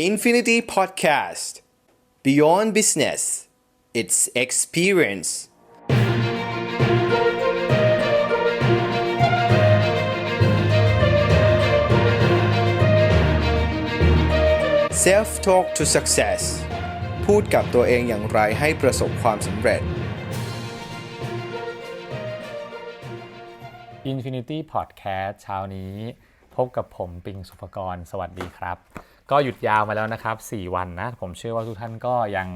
Infinity Podcast Beyond Business It's Experience Self Talk to Success พูดกับตัวเองอย่างไรให้ประสบความสำเร็จ Infinity Podcast เช้านี้ พบกับผมปิงสุภกร สวัสดีครับ ก็หยุดยาวมาแล้วนะครับ 4 วันนะ ผมเชื่อว่าทุกท่านก็ยัง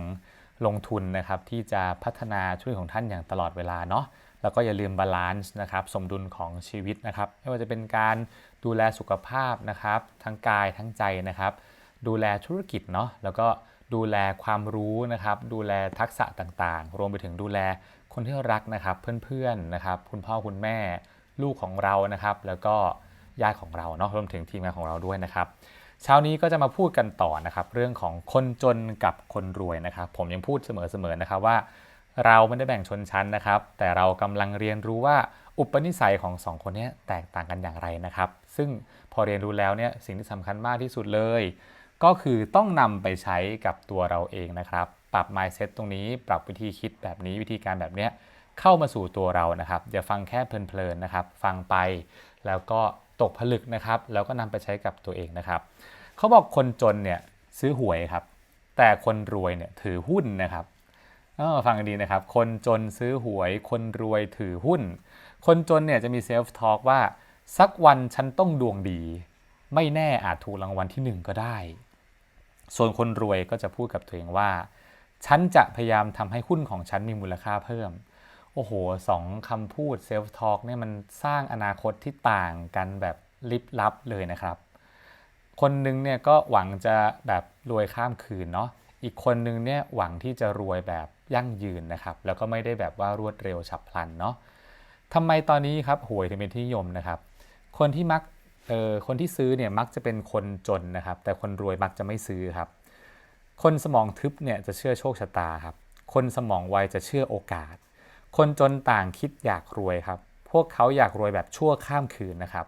ลงทุนนะครับที่จะพัฒนาช่วยของท่านอย่างตลอดเวลาเนาะแล้วก็อย่าลืมบาลานซ์นะครับสมดุลของชีวิตนะครับไม่ว่าจะเป็นการดูแลสุขภาพนะครับ ทั้งกายทั้งใจนะครับ ดูแลธุรกิจเนาะแล้วก็ดูแลความรู้นะครับ ดูแลทักษะต่างๆ รวมไปถึงดูแลคนที่รักนะครับ เพื่อนๆนะครับ คุณพ่อคุณแม่ลูกของเรานะครับ แล้วก็ญาติของเราเนาะรวมถึงทีมงานของเราด้วยนะครับ เช้านี้ก็จะมาพูดกันต่อนะครับ เรื่องของคนจนกับคนรวยนะครับ ผมยังพูดเสมอๆนะครับว่า เราไม่ได้แบ่งชนชั้นนะครับ แต่เรากำลังเรียนรู้ว่าอุปนิสัยของสองคนนี้แตกต่างกันอย่างไรนะครับ ซึ่งพอเรียนรู้แล้วเนี่ยสิ่งที่สำคัญมากที่สุดเลย ก็คือต้องนำไปใช้กับตัวเราเองนะครับ ปรับ mindset ตรงนี้ ปรับวิธีคิดแบบนี้วิธีการแบบเนี้ยเข้ามาสู่ตัวเรานะครับอย่าฟังแค่เพลินๆนะครับ ฟังไปแล้วก็ ตกผลึกนะครับ แล้วก็นำไปใช้กับตัวเองนะครับเขาบอกคนจนเนี่ยซื้อหวยครับ แต่คนรวยเนี่ยถือหุ้นนะครับฟังดีนะครับ คนจนซื้อหวย คนรวยถือหุ้น คนจนเนี่ยจะมีเซลฟ์ทอล์กว่า สักวันฉันต้องดวงดี ไม่แน่อาจถูกรางวัลที่หนึ่งก็ได้ ส่วนคนรวยก็จะพูดกับตัวเองว่า ฉันจะพยายามทำให้หุ้นของฉันมีมูลค่าเพิ่ม โอ้โหสองคำพูดเซลฟ์ทอล์กเนี่ยมันสร้างอนาคตที่ต่างกันแบบลิบลับเลยนะครับ คนหนึงเนี่ยก็หวังจะแบบรวยข้ามคืนเนาะอีกคนหนึงเนี่ยหวังที่จะรวยแบบยั่งยืนนะครับ แล้วก็ไม่ได้แบบว่ารวดเร็วฉับพลันเนาะทำไมตอนนี้ครับหวยถึงเป็นที่นิยมนะครับ คนที่มักเออคนที่ซื้อเนี่ยมักจะเป็นคนจนนะครับ แต่คนรวยมักจะไม่ซื้อครับ คนสมองทึบเนี่ยจะเชื่อโชคชะตาครับ คนสมองไวจะเชื่อโอกาส คนจนต่างคิดอยากรวยครับ พวกเขาอยากรวยแบบชั่วข้ามคืนนะครับ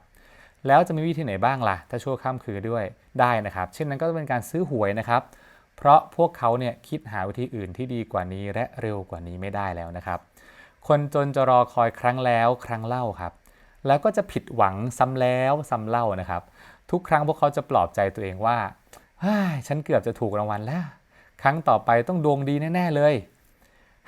แล้วจะมีวิธีไหนบ้างล่ะ ถ้าชั่วข้ามคืนด้วยได้นะครับ เช่นนั้นก็จะเป็นการซื้อหวยนะครับ เพราะพวกเขาเนี่ยคิดหาวิธีอื่นที่ดีกว่านี้และเร็วกว่านี้ไม่ได้แล้วนะครับ คนจนจะรอคอยครั้งแล้วครั้งเล่าครับ แล้วก็จะผิดหวังซ้ำแล้วซ้ำเล่านะครับ ทุกครั้งพวกเขาจะปลอบใจตัวเองว่าเฮ้ยฉันเกือบจะถูกรางวัลแล้ว ครั้งต่อไปต้องดวงดีแน่ๆเลย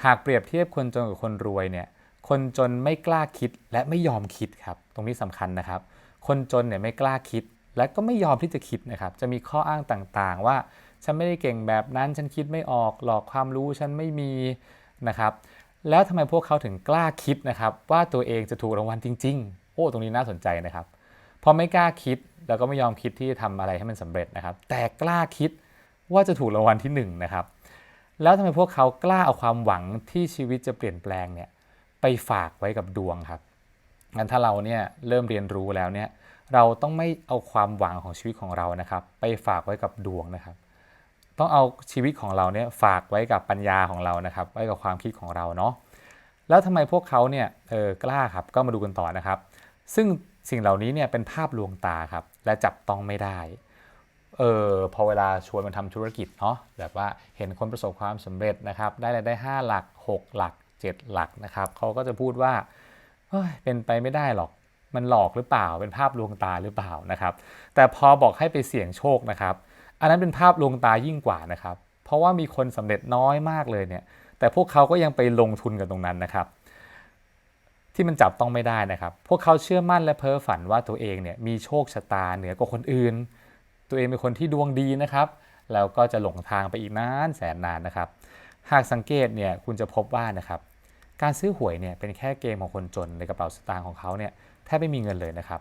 หากเปรียบเทียบคนจนกับคนรวยเนี่ยคนจนไม่กล้าคิดและไม่ยอมคิดครับตรงนี้สำคัญนะครับ คนจนเนี่ยไม่กล้าคิดและก็ไม่ยอมที่จะคิดนะครับ จะมีข้ออ้างต่างๆ ว่าฉันไม่ได้เก่งแบบนั้นฉันคิดไม่ออกหลอกความรู้ฉันไม่มีนะครับ แล้วทำไมพวกเขาถึงกล้าคิดนะครับ ว่าตัวเองจะถูกรางวัลจริง ๆ โอ้ตรงนี้น่าสนใจนะครับพอไม่กล้าคิดแล้วก็ไม่ยอมคิดที่จะทำอะไรให้มันสำเร็จนะครับ แต่กล้าคิดว่าจะถูกรางวัลที่หนึ่งนะครับ แล้วทำไมพวกเขากล้าเอาความหวังที่ชีวิตจะเปลี่ยนแปลงเนี่ยไปฝากไว้กับดวงครับงั้นถ้าเราเนี่ยเริ่มเรียนรู้แล้วเนี่ยเราต้องไม่เอาความหวังของชีวิตของเรานะครับ ไปฝากไว้กับดวงนะครับ ต้องเอาชีวิตของเราเนี่ยฝากไว้กับปัญญาของเรานะครับ ไว้กับความคิดของเราเนาะแล้วทำไมพวกเขาเนี่ยเออกล้าครับก็มาดูกันต่อนะครับ ซึ่งสิ่งเหล่านี้เนี่ยเป็นภาพลวงตาครับและจับต้องไม่ได้ เออพอเวลาชวนมาทำธุรกิจเนาะแบบว่าเห็นคนประสบความสำเร็จนะครับ ได้รายได้ 5 หลัก 6 หลัก 7 หลักนะครับเขาก็จะพูดว่าเฮ้ยเป็นไปไม่ได้หรอกมันหลอกหรือเปล่า เป็นภาพลวงตาหรือเปล่านะครับ แต่พอบอกให้ไปเสี่ยงโชคนะครับ อันนั้นเป็นภาพลวงตายิ่งกว่านะครับ เพราะว่ามีคนสำเร็จน้อยมากเลยเนี่ย แต่พวกเขาก็ยังไปลงทุนกับตรงนั้นนะครับ ที่มันจับต้องไม่ได้นะครับ พวกเขาเชื่อมั่นและเพ้อฝันว่าตัวเองเนี่ยมีโชคชะตาเหนือกว่าคนอื่น ตัวเองเป็นคนที่ดวงดีนะครับแล้วก็จะหลงทางไปอีกนานแสนนานนะครับ หากสังเกตเนี่ยคุณจะพบว่านะครับการซื้อหวยเนี่ยเป็นแค่เกมของคนจนในกระเป๋าสตางค์ของเขาเนี่ยแทบไม่มีเงินเลยนะครับ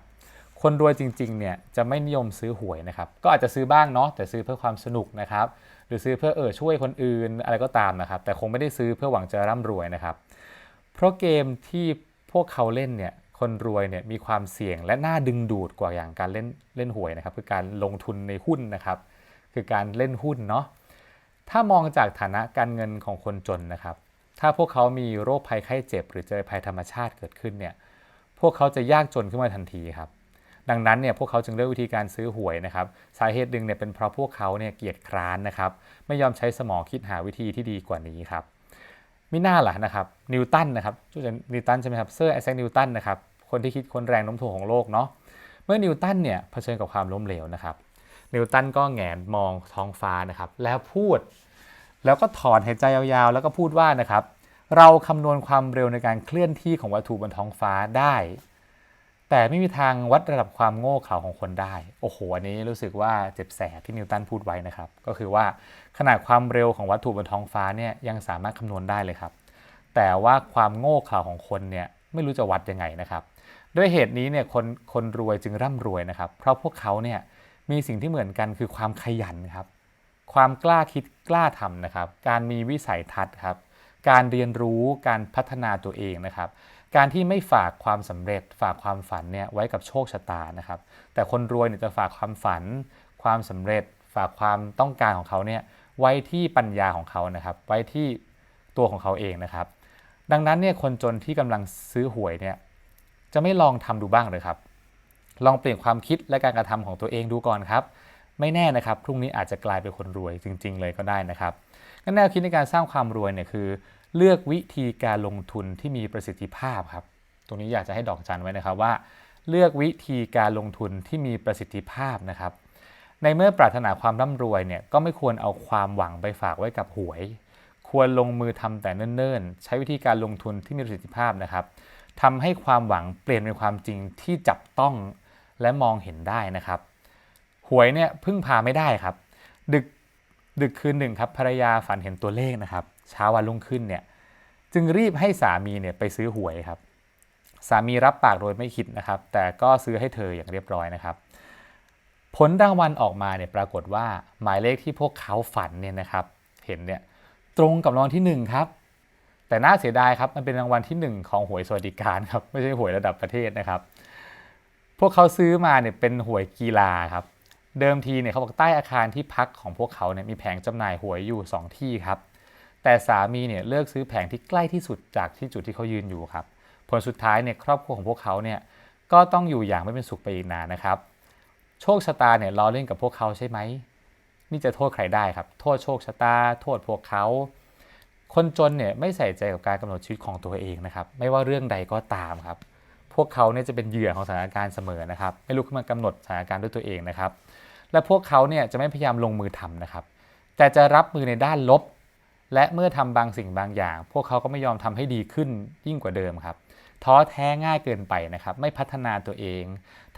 คนรวยจริงๆเนี่ยจะไม่นิยมซื้อหวยนะครับ ก็อาจจะซื้อบ้างเนาะแต่ซื้อเพื่อความสนุกนะครับ หรือซื้อเพื่อเออช่วยคนอื่นอะไรก็ตามนะครับ แต่คงไม่ได้ซื้อเพื่อหวังจะร่ำรวยนะครับ เพราะเกมที่พวกเขาเล่นเนี่ย คนรวยเนี่ยมีความเสี่ยงและน่าดึงดูดกว่าอย่างการเล่นเล่นหวยนะครับ คือการลงทุนในหุ้นนะครับ คือการเล่นหุ้นเนาะถ้ามองจากฐานะการเงินของคนจนนะครับ ถ้าพวกเขามีโรคภัยไข้เจ็บ หรือเจอภัยธรรมชาติเกิดขึ้นเนี่ยพวกเขาจะยากจนขึ้นมาทันทีครับ ดังนั้นเนี่ยพวกเขาจึงเลือกวิธีการซื้อหวยนะครับสาเหตุหนึ่งเนี่ยเป็นเพราะพวกเขาเนี่ยเกียจคร้านนะครับ ไม่ยอมใช้สมองคิดหาวิธีที่ดีกว่านี้ครับ ไม่น่าล่ะนะครับนิวตันนะครับชื่อนิวตันใช่ไหมครับเซอร์ไอแซคนิวตันนะครับคนที่คิดค้นแรงโน้มถ่วงของโลกเนาะเมื่อนิวตันเนี่ยเผชิญกับความล้มเหลวนะครับนิวตันก็แงนมองท้องฟ้านะครับแล้วพูด แล้วก็ถอนหายใจยาวๆ แล้วก็พูดว่านะครับเราคำนวณความเร็วในการเคลื่อนที่ของวัตถุบนท้องฟ้าได้ แต่ไม่มีทางวัดระดับความโง่เขลาของคนได้ โอ้โห อันนี้รู้สึกว่าเจ็บแสบที่นิวตันพูดไว้นะครับ ก็คือว่าขนาดความเร็วของวัตถุบนท้องฟ้าเนี่ยยังสามารถคำนวณได้เลยครับ แต่ว่าความโง่เขลาของคนเนี่ยไม่รู้จะวัดยังไงนะครับ ด้วยเหตุนี้เนี่ยคนคนรวยจึงร่ำรวยนะครับ เพราะพวกเขาเนี่ยมีสิ่งที่เหมือนกันคือความขยันครับ ความกล้าคิดกล้าทำนะครับ การมีวิสัยทัศน์ครับ การเรียนรู้การพัฒนาตัวเองนะครับ การที่ไม่ฝากความสำเร็จ ฝากความฝันเนี่ยไว้กับโชคชะตานะครับ แต่คนรวยเนี่ยจะฝากความฝัน ความสำเร็จ ฝากความต้องการของเขาเนี่ยไว้ที่ปัญญาของเขานะครับ ไว้ที่ตัวของเขาเองนะครับ ดังนั้นเนี่ยคนจนที่กำลังซื้อหวยเนี่ยจะไม่ลองทำดูบ้างเลยครับ ลองเปลี่ยนความคิดและการกระทำของตัวเองดูก่อนครับ ไม่แน่นะครับพรุ่งนี้อาจจะกลายเป็นคนรวยจริง ๆ เลยก็ได้นะครับงั้นแนวคิดในการสร้างความรวยเนี่ยคือ เลือกวิธีการลงทุนที่มีประสิทธิภาพครับ ตรงนี้อยากจะให้ดอกจันไว้นะครับว่า เลือกวิธีการลงทุนที่มีประสิทธิภาพนะครับ ในเมื่อปรารถนาความร่ำรวยเนี่ยก็ไม่ควรเอาความหวังไปฝากไว้กับหวย ควรลงมือทำแต่เนิ่นๆ ใช้วิธีการลงทุนที่มีประสิทธิภาพนะครับทำให้ความหวังเปลี่ยนเป็นความจริงที่จับต้องและมองเห็นได้นะครับ หวยเนี่ยพึ่งพาไม่ได้ครับ ดึกดึกคืนหนึ่งครับภรรยาฝันเห็นตัวเลขนะครับ เช้าวันรุ่งขึ้นเนี่ยจึงรีบให้สามีเนี่ยไปซื้อหวยครับ สามีรับปากโดยไม่คิดนะครับ แต่ก็ซื้อให้เธออย่างเรียบร้อยนะครับ ผลรางวัลออกมาเนี่ยปรากฏว่าหมายเลขที่พวกเขาฝันเนี่ยนะครับเห็นเนี่ยตรงกับรางวัลที่หนึ่งครับ แต่น่าเสียดายครับมันเป็นรางวัลที่หนึ่งของหวยสวัสดิการครับไม่ใช่หวยระดับประเทศนะครับ พวกเขาซื้อมาเนี่ยเป็นหวยกีฬาครับเดิมทีเนี่ยเขาบอกใต้อาคารที่พักของพวกเขาเนี่ยมีแผงจำหน่ายหวยอยู่ 2 ที่ครับ แต่สามีเนี่ยเลือกซื้อแผงที่ใกล้ที่สุดจากที่จุดที่เขายืนอยู่ครับ ผลสุดท้ายเนี่ยครอบครัวของพวกเขาเนี่ยก็ต้องอยู่อย่างไม่เป็นสุขไปอีกนานนะครับ โชคชะตาเนี่ยล้อเล่นกับพวกเขาใช่ไหมนี่จะโทษใครได้ครับ โทษโชคชะตา โทษพวกเขา คนจนเนี่ยไม่ใส่ใจกับการกำหนดชีวิตของตัวเองนะครับ ไม่ว่าเรื่องใดก็ตามครับ พวกเขาเนี่ยจะเป็นเหยื่อของสถานการณ์เสมอนะครับ ไม่ลุกขึ้นมากำหนดสถานการณ์ด้วยตัวเองนะครับ และพวกเขาเนี่ยจะไม่พยายามลงมือทำนะครับ แต่จะรับมือในด้านลบ และเมื่อทำบางสิ่งบางอย่าง พวกเขาก็ไม่ยอมทำให้ดีขึ้นยิ่งกว่าเดิมครับ ท้อแท้ง่ายเกินไปนะครับ ไม่พัฒนาตัวเอง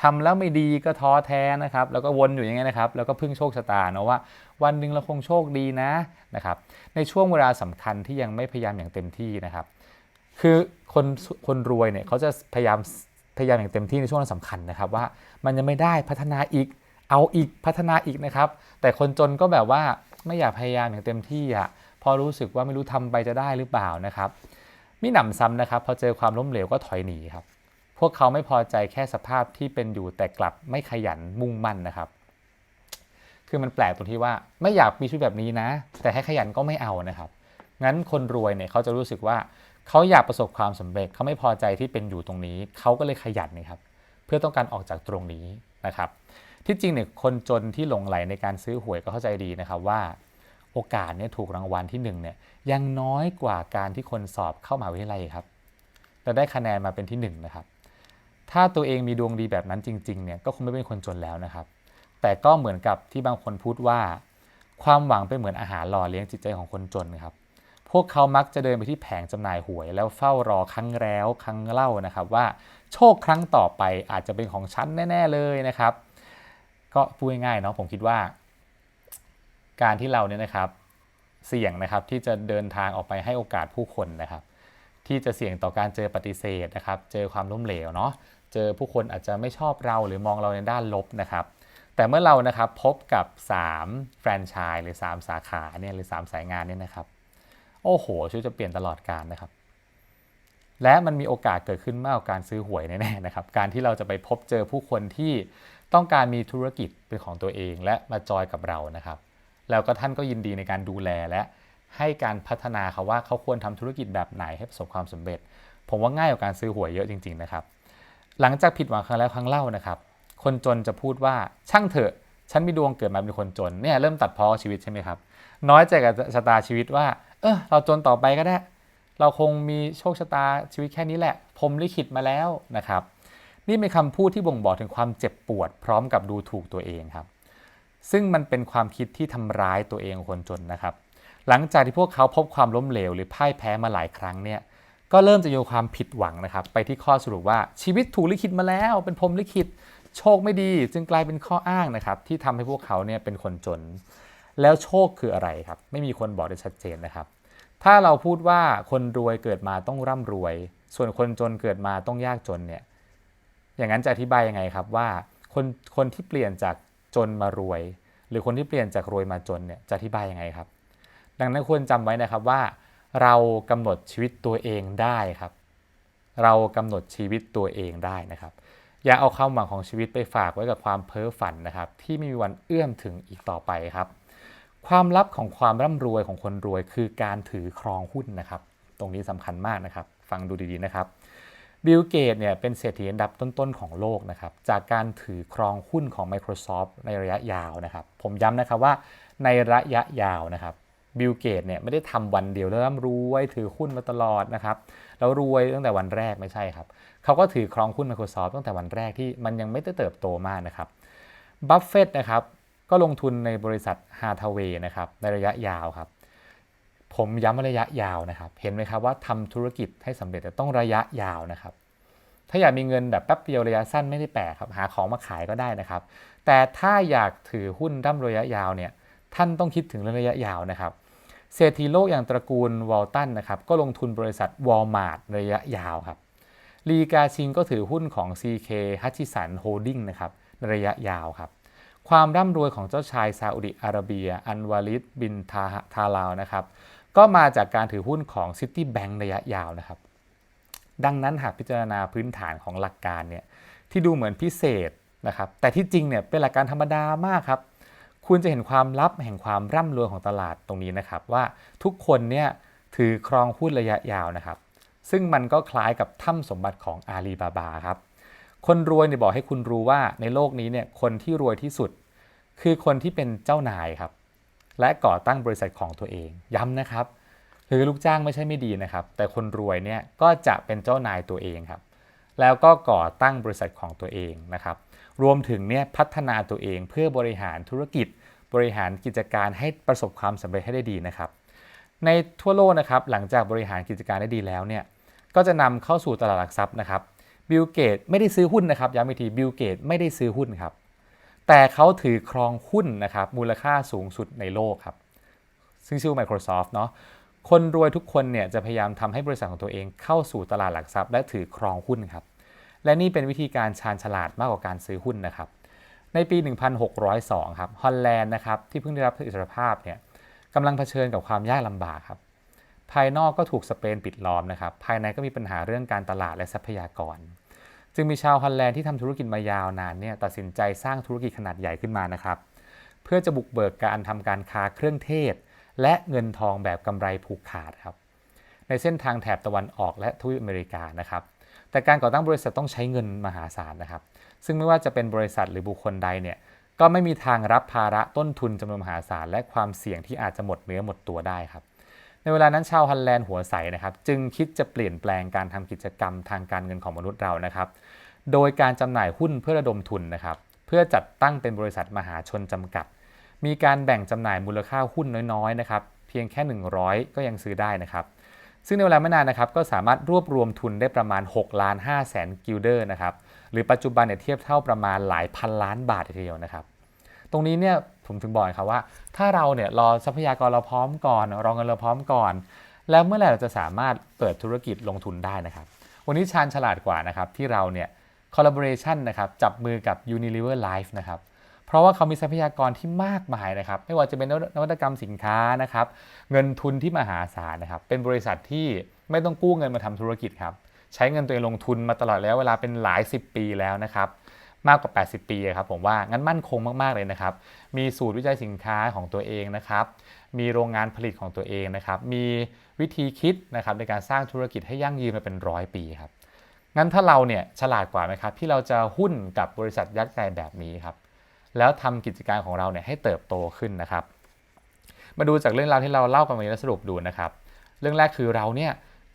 ทำแล้วไม่ดีก็ท้อแท้นะครับ แล้วก็วนอยู่อย่างเงี้ยนะครับ แล้วก็พึ่งโชคชะตาเนาะว่า วันหนึ่งเราคงโชคดีนะนะครับ ในช่วงเวลาสำคัญที่ยังไม่พยายามอย่างเต็มที่นะครับ คือคนคนรวยเนี่ยเขาจะพยายามพยายามอย่างเต็มที่ในช่วงสำคัญนะครับว่ามันยังไม่ได้พัฒนาอีกเอาอีกพัฒนาอีกนะครับ แต่คนจนก็แบบว่าไม่อยากพยายามอย่างเต็มที่อะ พอรู้สึกว่าไม่รู้ทำไปจะได้หรือเปล่านะครับมิหนำซ้ำนะครับพอเจอความล้มเหลวก็ถอยหนีครับ พวกเขาไม่พอใจแค่สภาพที่เป็นอยู่แต่กลับไม่ขยันมุ่งมั่นนะครับ คือมันแปลกตรงที่ว่าไม่อยากมีชีวิตแบบนี้นะ แต่ให้ขยันก็ไม่เอานะครับ งั้นคนรวยเนี่ยเขาจะรู้สึกว่าเขาอยากประสบความสำเร็จเขาไม่พอใจที่เป็นอยู่ตรงนี้ เขาก็เลยขยันนะครับ เพื่อต้องการออกจากตรงนี้นะครับ ที่จริงเนี่ยคนจนที่หลงไหลในการซื้อหวยก็เข้าใจดีนะครับว่า โอกาสเนี่ยถูกรางวัลที่หนึ่งเนี่ยยังน้อยกว่าการที่คนสอบเข้ามหาวิทยาลัยครับและได้คะแนนมาเป็นที่หนึ่งนะครับถ้าตัวเองมีดวงดีแบบนั้นจริงๆเนี่ยก็คงไม่เป็นคนจนแล้วนะครับ แต่ก็เหมือนกับที่บางคนพูดว่า ความหวังเป็นเหมือนอาหารหล่อเลี้ยงจิตใจของคนจนครับพวกเขามักจะเดินไปที่แผงจำหน่ายหวย แล้วเฝ้ารอครั้งแล้วครั้งเล่านะครับว่าโชคครั้งต่อไปอาจจะเป็นของฉันแน่ ๆเลยนะครับ ก็พูดง่ายๆเนาะผมคิดว่า การที่เราเนี่ยนะครับเสี่ยงนะครับที่จะเดินทางออกไปให้โอกาสผู้คนนะครับ ที่จะเสี่ยงต่อการเจอปฏิเสธนะครับ เจอความล้มเหลวเนาะเจอผู้คนอาจจะไม่ชอบเราหรือมองเราในด้านลบนะครับ แต่เมื่อเรานะครับพบกับ 3 แฟรนไชส์หรือ 3 สาขาเนี่ยหรือ 3 สายงานเนี่ยนะครับ โอ้โหชีวิตจะเปลี่ยนตลอดการนะครับ และมันมีโอกาสเกิดขึ้นมากกว่าการซื้อหวยแน่ๆนะครับ การที่เราจะไปพบเจอผู้คนที่ต้องการมีธุรกิจเป็นของตัวเองและมาจอยกับเรานะครับ แล้วก็ท่านก็ยินดีในการดูแลและให้การพัฒนาเขาว่าเขาควรทำธุรกิจแบบไหนให้ประสบความสำเร็จ ผมว่าง่ายกว่าการซื้อหวยเยอะจริง ๆนะครับ หลังจากผิดหวังครั้งแล้วครั้งเล่านะครับ คนจนจะพูดว่าช่างเถอะ ฉันมีดวงเกิดมาเป็นคนจนเนี่ยเริ่มตัดพ้อชีวิตใช่ไหมครับ น้อยใจกับชะตาชีวิตว่า เออเราจนต่อไปก็ได้ เราคงมีโชคชะตาชีวิตแค่นี้แหละพรมลิขิตมาแล้วนะครับ นี่เป็นคำพูดที่บ่งบอกถึงความเจ็บปวด พร้อมกับดูถูกตัวเองครับ ซึ่งมันเป็นความคิดที่ทำร้ายตัวเองคนจนนะครับ หลังจากที่พวกเขาพบความล้มเหลวหรือพ่ายแพ้มาหลายครั้งเนี่ยก็เริ่มจะโยงความผิดหวังนะครับ ไปที่ข้อสรุปว่าชีวิตถูกลิขิตมาแล้ว เป็นพรมลิขิตโชคไม่ดี จึงกลายเป็นข้ออ้างนะครับ ที่ทำให้พวกเขาเนี่ยเป็นคนจน แล้วโชคคืออะไรครับ ไม่มีคนบอกได้ชัดเจนนะครับ ถ้าเราพูดว่าคนรวยเกิดมาต้องร่ำรวย ส่วนคนจนเกิดมาต้องยากจนเนี่ยอย่างนั้นจะอธิบายยังไงครับว่าคนคนที่เปลี่ยนจาก จนมารวย หรือคนที่เปลี่ยนจากรวยมาจนเนี่ยจะอธิบายยังไงครับ ดังนั้นควรจำไว้นะครับว่า เรากำหนดชีวิตตัวเองได้ครับ เรากำหนดชีวิตตัวเองได้นะครับ อย่าเอาความหวังของชีวิตไปฝากไว้กับความเพ้อฝันนะครับ ที่ไม่มีวันเอื้อมถึงอีกต่อไปครับ ความลับของความร่ำรวยของคนรวยคือการถือครองหุ้นนะครับ ตรงนี้สำคัญมากนะครับ ฟังดูดีๆนะครับ บิลเกตเนี่ยเป็นเศรษฐีอันดับต้นๆของโลกนะครับจากการถือครองหุ้นของ Microsoft ในระยะยาวนะครับ ผมย้ำนะครับว่าในระยะยาวนะครับบิลเกตเนี่ยไม่ได้ทำวันเดียวแล้วร่ำรวยถือหุ้นมาตลอดนะครับแล้วรวยตั้งแต่วันแรกไม่ใช่ครับเขาก็ถือครองหุ้น Microsoft ตั้งแต่วันแรกที่มันยังไม่ได้เติบโตมากนะครับบัฟเฟตนะครับก็ลงทุนในบริษัทฮาทาเวย์นะครับในระยะยาวครับ ผมย้ำระยะยาวนะครับ เห็นไหมครับว่าทำธุรกิจให้สำเร็จแต่ต้องระยะยาวนะครับ ถ้าอยากมีเงินแบบแป๊บเดียวระยะสั้นไม่ได้แปลกครับ หาของมาขายก็ได้นะครับ แต่ถ้าอยากถือหุ้นร่ำรวยระยะยาวเนี่ย ท่านต้องคิดถึงเรื่องระยะยาวนะครับ เศรษฐีโลกอย่างตระกูลวอลตันนะครับ ก็ลงทุนบริษัทวอลมาร์ทระยะยาวครับ ลีกาชิงก็ถือหุ้นของ CK ฮัชิสันโฮลดิ้งนะครับระยะยาวครับความร่ำรวยของเจ้าชายซาอุดิอาระเบีย อันวาลิดบินทาทาลาวนะครับ ก็มาจากการถือหุ้นของ City Bank ระยะยาวนะครับ ดังนั้นหากพิจารณาพื้นฐานของหลักการเนี่ยที่ดูเหมือนพิเศษนะครับแต่ที่จริงเนี่ยเป็นหลักการธรรมดามากครับ คุณจะเห็นความลับแห่งความร่ำรวยของตลาดตรงนี้นะครับ ว่าทุกคนเนี่ยถือครองหุ้นระยะยาวนะครับ ซึ่งมันก็คล้ายกับถ้ำสมบัติของอาลีบาบาครับ คนรวยเนี่ยบอกให้คุณรู้ว่าในโลกนี้เนี่ยคนที่รวยที่สุด คือคนที่เป็นเจ้านายครับ และก่อตั้งบริษัทของตัวเอง ย้ำนะครับ คือลูกจ้างไม่ใช่ไม่ดีนะครับ แต่คนรวยเนี่ยก็จะเป็นเจ้านายตัวเองครับ แล้วก็ก่อตั้งบริษัทของตัวเองนะครับ รวมถึงเนี่ยพัฒนาตัวเองเพื่อบริหารธุรกิจ บริหารกิจการให้ประสบความสำเร็จให้ได้ดีนะครับ ในทั่วโลกนะครับหลังจากบริหารกิจการได้ดีแล้วเนี่ยก็จะนำเข้าสู่ตลาดหลักทรัพย์นะครับบิลเกตไม่ได้ซื้อหุ้นนะครับย้ำอีกทีบิลเกตไม่ได้ซื้อหุ้นครับ แต่เขาถือครองหุ้นนะครับมูลค่าสูงสุดในโลกครับ ซึ่งชื่อ Microsoft เนาะคนรวยทุกคนเนี่ยจะพยายามทำให้บริษัทของตัวเองเข้าสู่ตลาดหลักทรัพย์ และถือครองหุ้นครับ และนี่เป็นวิธีการชาญฉลาดมากกว่าการซื้อหุ้นนะครับ ในปี 1602 ครับฮอลแลนด์นะครับที่เพิ่งได้รับอิสรภาพเนี่ยกำลังเผชิญกับความยากลำบากครับ ภายนอกก็ถูกสเปนปิดล้อมนะครับ ภายในก็มีปัญหาเรื่องการตลาดและทรัพยากร จึงมีชาวฮอลแลนด์ที่ทำธุรกิจมายาวนานเนี่ยตัดสินใจสร้างธุรกิจขนาดใหญ่ขึ้นมานะครับ เพื่อจะบุกเบิกการทำการค้าเครื่องเทศ และเงินทองแบบกำไรผูกขาดครับในเส้นทางแถบตะวันออกและทวีปอเมริกานะครับ แต่การก่อตั้งบริษัทต้องใช้เงินมหาศาลนะครับ ซึ่งไม่ว่าจะเป็นบริษัทหรือบุคคลใดเนี่ยก็ไม่มีทางรับภาระต้นทุนจำนวนมหาศาลและความเสี่ยงที่อาจจะหมดเนื้อหมดตัวได้ครับ ในเวลานั้นชาวฮอลแลนด์หัวใสนะครับ จึงคิดจะเปลี่ยนแปลงการทำกิจกรรมทางการเงินของมนุษย์เรานะครับ โดยการจำหน่ายหุ้นเพื่อระดมทุนนะครับ เพื่อจัดตั้งเป็นบริษัทมหาชนจำกัด มีการแบ่งจำหน่ายมูลค่าหุ้นน้อยๆนะครับ เพียงแค่ 100 ก็ยังซื้อได้นะครับ ซึ่งในเวลาไม่นานนะครับ ก็สามารถรวบรวมทุนได้ประมาณ6ล้าน5แสนกิลเดอร์นะครับ หรือปัจจุบันเนี่ยเทียบเท่าประมาณหลายพันล้านบาททีเดียวนะครับ ตรงนี้เนี่ย ผมถึงบอกครับว่า ถ้าเราเนี่ยรอทรัพยากรเราพร้อมก่อน รอเงินเราพร้อมก่อน แล้วเมื่อไหร่เราจะสามารถเปิดธุรกิจลงทุนได้นะครับ วันนี้ชาญฉลาดกว่านะครับที่เราเนี่ย collaboration นะครับจับมือกับ Unilever Life นะครับเพราะว่าเขามีทรัพยากรที่มากมายนะครับ ไม่ว่าจะเป็นนวัตกรรมสินค้านะครับ เงินทุนที่มหาศาลนะครับ เป็นบริษัทที่ไม่ต้องกู้เงินมาทำธุรกิจครับ ใช้เงินตัวเองลงทุนมาตลอดแล้วเวลาเป็นหลาย 10 ปีแล้วนะครับ มากกว่า 80 ปีครับผมว่างั้นมั่นคงมากๆเลยนะครับ มีสูตรวิจัยสินค้าของตัวเองนะครับ มีโรงงานผลิตของตัวเองนะครับ มีวิธีคิดนะครับในการสร้างธุรกิจให้ยั่งยืนมาเป็นร้อยปีครับงั้นถ้าเราเนี่ยฉลาดกว่าไหมครับที่เราจะหุ้นกับบริษัทยักษ์ใหญ่แบบนี้ครับแล้วทำกิจการของเราเนี่ยให้เติบโตขึ้นนะครับ มาดูจากเรื่องราวที่เราเล่ากันวันนี้แล้วสรุปดูนะครับ เรื่องแรกคือเราเนี่ย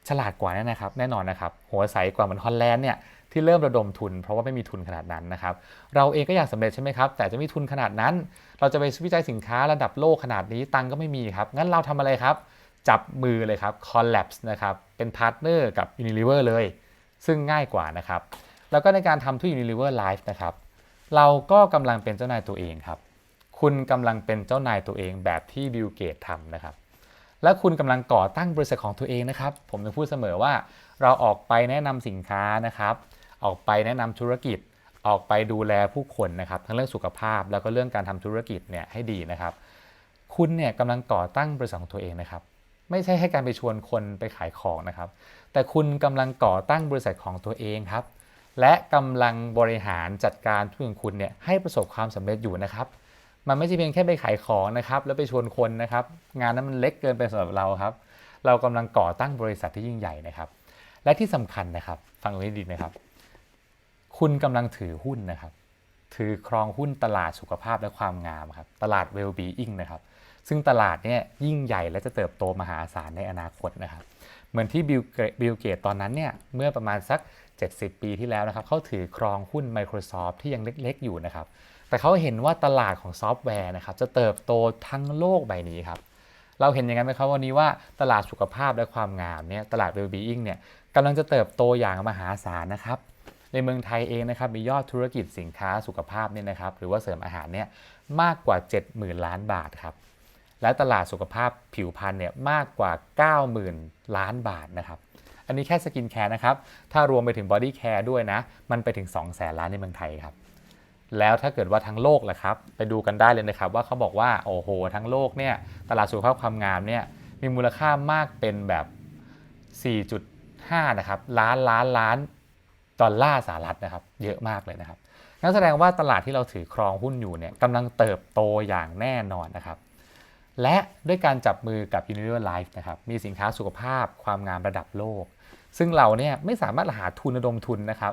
ฉลาดกว่าแน่นะครับ แน่นอนนะครับ หัวใสกว่าเหมือนฮอลแลนด์เนี่ย ที่เริ่มระดมทุน เพราะว่าไม่มีทุนขนาดนั้นนะครับเราเองก็อยากสำเร็จใช่ไหมครับแต่จะมีทุนขนาดนั้น เราจะไปวิจัยสินค้าระดับโลกขนาดนี้ตังก็ไม่มีครับงั้นเราทำอะไรครับ จับมือเลยครับ collapse นะครับเป็นพาร์ทเนอร์กับ Unilever เลย ซึ่งง่ายกว่านะครับแล้วก็ในการทำที่ Unilever Life นะครับเราก็กำลังเป็นเจ้านายตัวเองครับ คุณกำลังเป็นเจ้านายตัวเองแบบที่บิลเกตทำนะครับ และคุณกำลังก่อตั้งบริษัทของตัวเองนะครับ ผมจะพูดเสมอว่าเราออกไปแนะนำสินค้านะครับ ออกไปแนะนำธุรกิจ ออกไปดูแลผู้คนนะครับ ทั้งเรื่องสุขภาพแล้วก็เรื่องการทำธุรกิจเนี่ยให้ดีนะครับ คุณเนี่ยกำลังก่อตั้งบริษัทของตัวเองนะครับ ไม่ใช่ให้การไปชวนคนไปขายของนะครับ แต่คุณกำลังก่อตั้งบริษัทของตัวเองครับ และกำลังบริหารจัดการธุกิจของคุณเนี่ยให้ประสบความสำเร็จอยู่นะครับ มันไม่ใช่เพียงแค่ไปขายของนะครับ แล้วไปชวนคนนะครับ งานนั้นมันเล็กเกินไปสำหรับเราครับ เรากำลังก่อตั้งบริษัทที่ยิ่งใหญ่นะครับ และที่สำคัญนะครับ ฟังไว้ดีนะครับ คุณกำลังถือหุ้นนะครับ ถือครองหุ้นตลาดสุขภาพและความงามครับ ตลาด well-being นะครับ ซึ่งตลาดเนี่ยยิ่งใหญ่และจะเติบโตมหาศาลในอนาคตนะครับ เหมือนที่บิลเกตตตอนนั้นเนี่ยเมื่อประมาณสัก 70 ปีที่แล้วนะครับเขาถือครองหุ้น Microsoft ที่ยังเล็กๆอยู่นะครับ แต่เขาเห็นว่าตลาดของซอฟต์แวร์นะครับจะเติบโตทั้งโลกใบนี้ครับเราเห็นอย่างนั้นไหมครับวันนี้ว่าตลาดสุขภาพและความงามเนี่ยตลาด well-being เนี่ยกำลังจะเติบโตอย่างมหาศาลนะครับ ในเมืองไทยเองนะครับมียอดธุรกิจสินค้าสุขภาพเนี่ยนะครับหรือว่าเสริมอาหารเนี่ยมากกว่า 70,000 ล้านบาทครับและตลาดสุขภาพผิวพรรณเนี่ยมากกว่า 90,000 ล้านบาทนะครับอันนี้แค่สกินแคร์นะครับถ้ารวมไปถึงบอดี้แคร์ด้วยนะมันไปถึง 2 0 0แสนล้านในเมืองไทยครับแล้วถ้าเกิดว่าทั้งโลกล่ะครับ ไปดูกันได้เลยนะครับ ว่าเขาบอกว่าโอ้โห ทั้งโลกเนี่ยตลาดสุขภาพความงามเนี่ยมีมูลค่ามากเป็นแบบ 4.5 นะครับ ล้านล้านล้าน ดอลลาร์สหรัฐนะครับ เยอะมากเลยนะครับนั่นแสดงว่าตลาดที่เราถือครองหุ้นอยู่เนี่ยกำลังเติบโตอย่างแน่นอนนะครับ และด้วยการจับมือกับ Unilever Life นะครับ มีสินค้าสุขภาพความงามระดับโลก ซึ่งเราเนี่ยไม่สามารถหาทุนระดมทุนนะครับ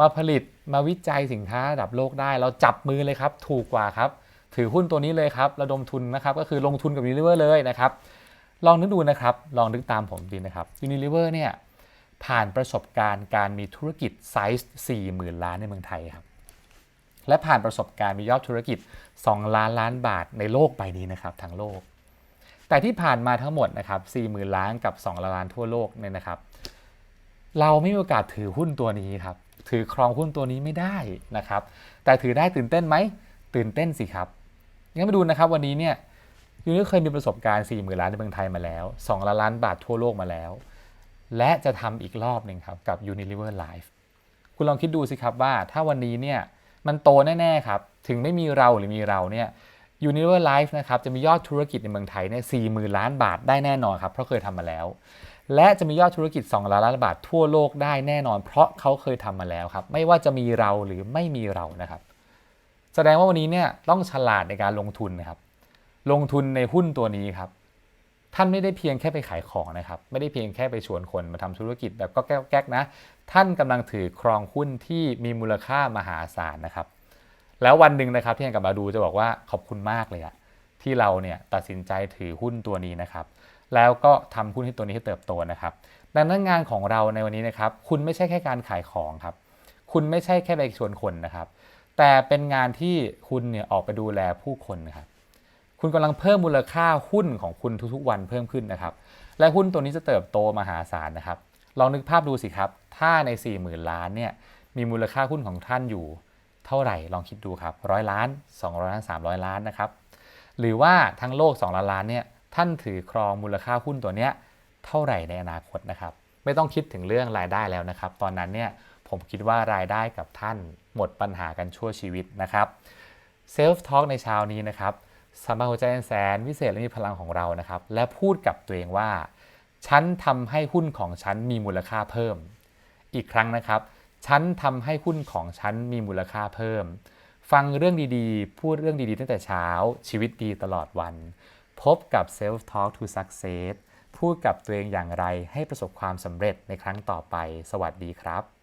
มาผลิตมาวิจัยสินค้าระดับโลกได้ เราจับมือเลยครับ ถูกกว่าครับ ถือหุ้นตัวนี้เลยครับระดมทุนนะครับ ก็คือลงทุนกับ Unilever เลยนะครับ ลองนึกดูนะครับ ลองนึกตามผมดีนะครับ Unilever เนี่ย ผ่านประสบการณ์การมีธุรกิจไซส์40,000 ล้านในเมืองไทยครับ และผ่านประสบการณ์มียอดธุรกิจ 2 ล้านล้านบาทในโลกใบนี้นะครับทั้งโลก แต่ที่ผ่านมาทั้งหมดนะครับ40,000 ล้านกับ 2 ล้านทั่วโลกเนี่ยนะครับ เราไม่มีโอกาสถือหุ้นตัวนี้ครับ ถือครองหุ้นตัวนี้ไม่ได้นะครับ แต่ถือได้ตื่นเต้นไหม ตื่นเต้นสิครับ งั้นมาดูนะครับวันนี้เนี่ยยูนิเคยมีประสบการณ์40,000 ล้านในเมืองไทยมาแล้ว 2 ล้านล้านบาททั่วโลกมาแล้ว และจะทำอีกรอบหนึ่งครับกับ Unilever Life คุณลองคิดดูสิครับว่าถ้าวันนี้เนี่ยมันโตแน่ๆครับ ถึงไม่มีเราหรือมีเราเนี่ย Unilever Life นะครับจะมียอดธุรกิจในเมืองไทยเนี่ย40,000ล้านบาทได้แน่นอนครับ เพราะเคยทำมาแล้ว และจะมียอดธุรกิจ2ล้านล้านบาททั่วโลกได้แน่นอน เพราะเขาเคยทำมาแล้วครับ ไม่ว่าจะมีเราหรือไม่มีเรานะครับ แสดงว่าวันนี้เนี่ยต้องฉลาดในการลงทุนนะครับ ลงทุนในหุ้นตัวนี้ครับ ท่านไม่ได้เพียงแค่ไปขายของนะครับ ไม่ได้เพียงแค่ไปชวนคนมาทำธุรกิจแบบก็แก๊กๆนะ ท่านกำลังถือครองหุ้นที่มีมูลค่ามหาศาลนะครับ แล้ววันหนึ่งนะครับที่ยังกับมาดูจะบอกว่าขอบคุณมากเลยอะที่เราเนี่ยตัดสินใจถือหุ้นตัวนี้นะครับ แล้วก็ทำหุ้นให้ตัวนี้ให้เติบโตนะครับ ดังนั้นงานของเราในวันนี้นะครับ คุณไม่ใช่แค่การขายของครับ คุณไม่ใช่แค่ไปชวนคนนะครับ แต่เป็นงานที่คุณเนี่ยออกไปดูแลผู้คนนะครับ คุณกำลังเพิ่มมูลค่าหุ้นของคุณทุกๆ วันเพิ่มขึ้นนะครับ และหุ้นตัวนี้จะเติบโตมหาศาลนะครับ ลองนึกภาพดูสิครับ ถ้าใน 40,000 ล้านเนี่ย มีมูลค่าหุ้นของท่านอยู่ เท่าไหร่ ลองคิดดูครับร้อยล้าน 200ล้าน 300 ล้านนะครับ หรือว่าทั้งโลก 2 ล้านล้านเนี่ย ท่านถือครองมูลค่าหุ้นตัวเนี้ยเท่าไหร่ในอนาคตนะครับ ไม่ต้องคิดถึงเรื่องรายได้แล้วนะครับ ตอนนั้นเนี่ย ผมคิดว่ารายได้กับท่านหมดปัญหากันชั่วชีวิตนะครับ เซลฟ์ทอล์กในเช้านี้นะครับ สามารถหัวใจอันแสนวิเศษและมีพลังของเรานะครับ และพูดกับตัวเองว่า ฉันทำให้หุ้นของฉันมีมูลค่าเพิ่ม อีกครั้งนะครับ ฉันทำให้หุ้นของฉันมีมูลค่าเพิ่ม ฟังเรื่องดีๆ พูดเรื่องดีๆ ตั้งแต่เช้า ชีวิตดีตลอดวัน พบกับ Self Talk to Success พูดกับตัวเองอย่างไรให้ประสบความสำเร็จในครั้งต่อไป สวัสดีครับ